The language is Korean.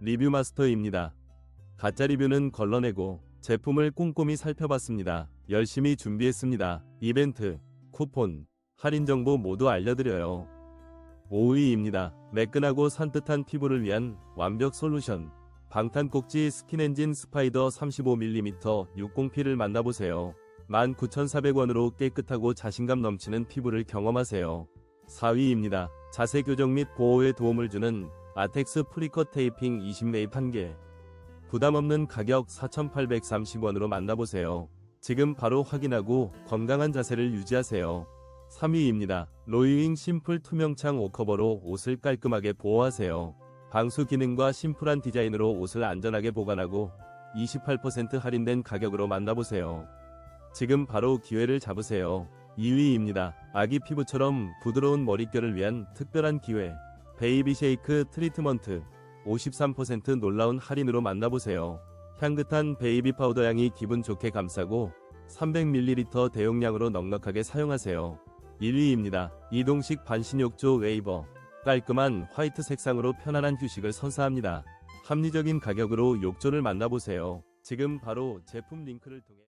리뷰 마스터입니다. 가짜 리뷰는 걸러내고 제품을 꼼꼼히 살펴봤습니다. 열심히 준비했습니다. 이벤트, 쿠폰, 할인 정보 모두 알려드려요. 5위입니다. 매끈하고 산뜻한 피부를 위한 완벽 솔루션. 방탄꼭지 스킨엔진 스파이더 35mm 60P를 만나보세요. 19,400원으로 깨끗하고 자신감 넘치는 피부를 경험하세요. 4위입니다. 자세 교정 및 보호에 도움을 주는 아텍스 프리컷 테이핑 20매입 1개. 부담 없는 가격 4,830원으로 만나보세요. 지금 바로 확인하고 건강한 자세를 유지하세요. 3위입니다. 로이윙 심플 투명창 오커버로 옷을 깔끔하게 보호하세요. 방수 기능과 심플한 디자인으로 옷을 안전하게 보관하고 28% 할인된 가격으로 만나보세요. 지금 바로 기회를 잡으세요. 2위입니다. 아기 피부처럼 부드러운 머릿결을 위한 특별한 기회. 베이비 쉐이크 트리트먼트 53% 놀라운 할인으로 만나보세요. 향긋한 베이비 파우더 향이 기분 좋게 감싸고 300ml 대용량으로 넉넉하게 사용하세요. 1위입니다. 이동식 반신욕조 웨이버. 깔끔한 화이트 색상으로 편안한 휴식을 선사합니다. 합리적인 가격으로 욕조를 만나보세요. 지금 바로 제품 링크를 통해